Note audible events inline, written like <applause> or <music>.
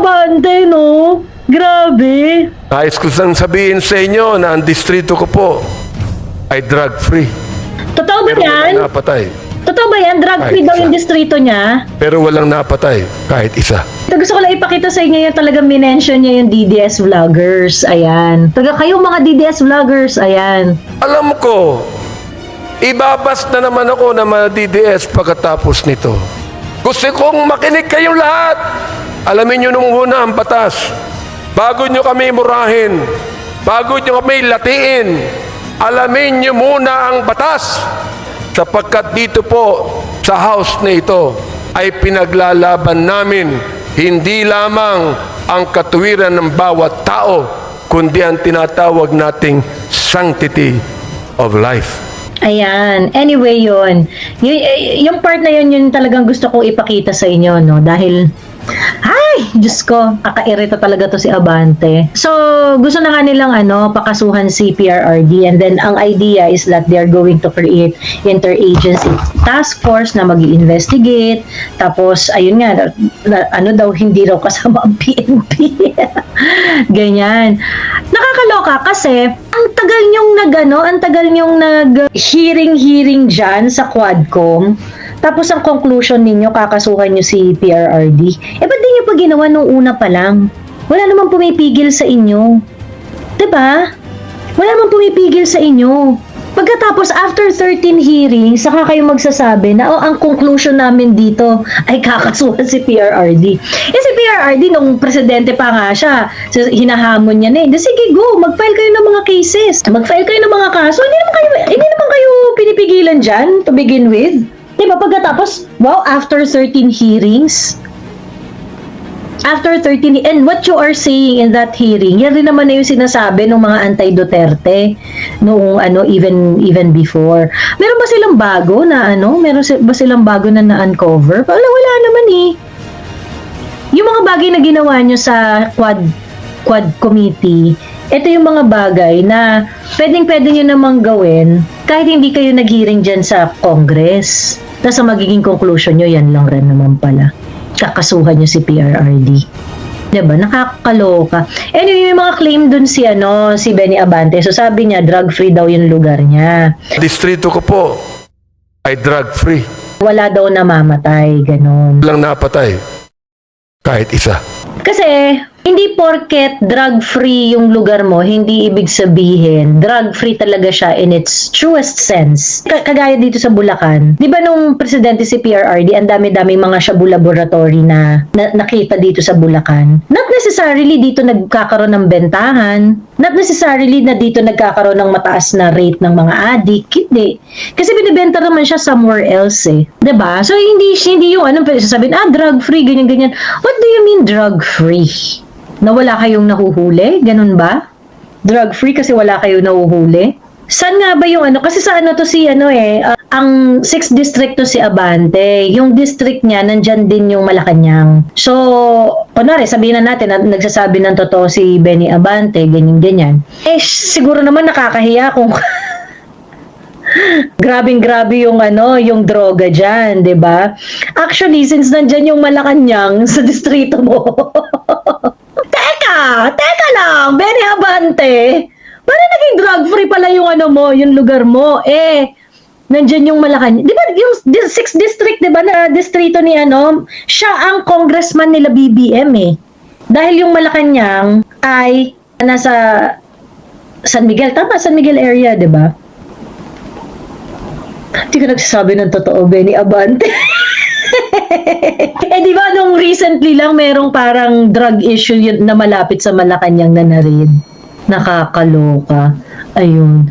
Abante, no? Grabe. Nais ko sang sabihin sa inyo na ang distrito ko po ay drug-free. Totoo ba Pero yan? walang napatay. Totoo ba yan? Drug free Ay, daw yung distrito niya? Pero walang napatay, kahit isa. Ito gusto ko lang ipakita sa inyo yung talagang minention niya yung DDS vloggers. Ayan. Taga kayo mga DDS vloggers. Ayan. Alam ko, ibabas na naman ako ng mga DDS pagkatapos nito. Gusto kong makinig kayong lahat. Alamin nyo nung una ang batas. Bago nyo kami murahin, bago nyo kami latiin, alamin nyo muna ang batas. Sapagkat dito po sa house na ito ay pinaglalaban namin hindi lamang ang katuwiran ng bawat tao, kundi ang tinatawag nating sanctity of life. Ayan. Anyway, yun. Y- y- yung part na yun, yun talagang gusto kong ipakita sa inyo, no? Dahil, ay, Diyos ko, kakairita talaga to si Abante. So, gusto na nga nilang, ano, pakasuhan si PRRD and then ang idea is that they're going to create interagency task force na mag investigate Tapos, ayun nga, na- na- ano daw, hindi raw kasama ang PNP. <laughs> Ganyan. Nakakaloka kasi ang tagal nyong nagano, ang tagal nyong nag hearing-hearing dyan sa Quadcom. Tapos ang conclusion ninyo, kakasuhan nyo si PRRD. Eh, ba't di nyo pa ginawa nung una pa lang? Wala namang pumipigil sa inyo. ba? Wala namang pumipigil sa inyo. Pagkatapos, after 13 hearings, saka kayo magsasabi na, oh, ang conclusion namin dito ay kakasuhan si PRRD. Eh, si PRRD, nung presidente pa nga siya, so, hinahamon niya na eh. "Di, Sige, go, mag-file kayo ng mga cases. Mag-file kayo ng mga kaso. Hindi naman kayo, hindi naman kayo pinipigilan dyan to begin with. Di ba? Pagkatapos, wow, after 13 hearings, after 13 and what you are saying in that hearing yan rin naman na yung sinasabi ng mga anti-Duterte noong ano even even before. Meron ba silang bago na ano meron ba silang bago na na-uncover? Wala wala naman eh. Yung mga bagay na ginawa nyo sa quad quad committee ito yung mga bagay na pwedeng pwede nyo namang gawin kahit hindi kayo nag-hearing dyan sa Congress tapos ang magiging conclusion nyo yan lang rin naman pala kakasuhan nyo si PRRD. 'Di ba? Nakakaloka. Anyway, may mga claim dun si ano, si Benny Abante. So sabi niya drug-free daw yung lugar niya. Distrito ko po ay drug-free. Wala daw namamatay, ganun. Walang napatay, kahit isa. Kasi hindi porket drug-free yung lugar mo, hindi ibig sabihin drug-free talaga siya in its truest sense. Ka- Kagaya dito sa Bulacan, di ba nung presidente si PRRD, ang dami-daming mga shabu laboratory na, na nakita dito sa Bulacan. Not necessarily dito nagkakaroon ng bentahan, not necessarily na dito nagkakaroon ng mataas na rate ng mga addict, hindi. Kasi binibenta naman siya somewhere else eh. ba? So hindi hindi yung ano sasabihin, ah drug-free ganyan ganyan. What do you mean drug-free? Na wala kayong nahuhuli? Ganun ba? Drug-free kasi wala kayong nahuhuli? Saan nga ba yung ano? Kasi sa ano to si ano eh, ah, ang 6th district to si Abante. Yung district niya, nandyan din yung Malacanang. So, kunwari, sabihin na natin na nagsasabi ng totoo si Benny Abante, ganyan-ganyan. Eh, siguro naman nakakahiya kung <laughs> Grabing grabe yung ano, yung droga diyan, 'di ba? Actually, since nandiyan yung Malacanang <laughs> sa distrito mo. <laughs> teka, teka lang, Benny Abante. Paano naging drug free pala yung ano mo, yung lugar mo? Eh, nandiyan yung Malacanang. 'Di ba yung 6th district, 'di ba, na distrito ni ano, siya ang congressman nila BBM eh. Dahil yung Malacanang ay nasa San Miguel, tama, San Miguel area, 'di ba? Hindi ka nagsasabi ng totoo, Benny Abante. <laughs> eh di ba nung recently lang merong parang drug issue yun na malapit sa Malacanang na narin. Nakakaloka. Ayun.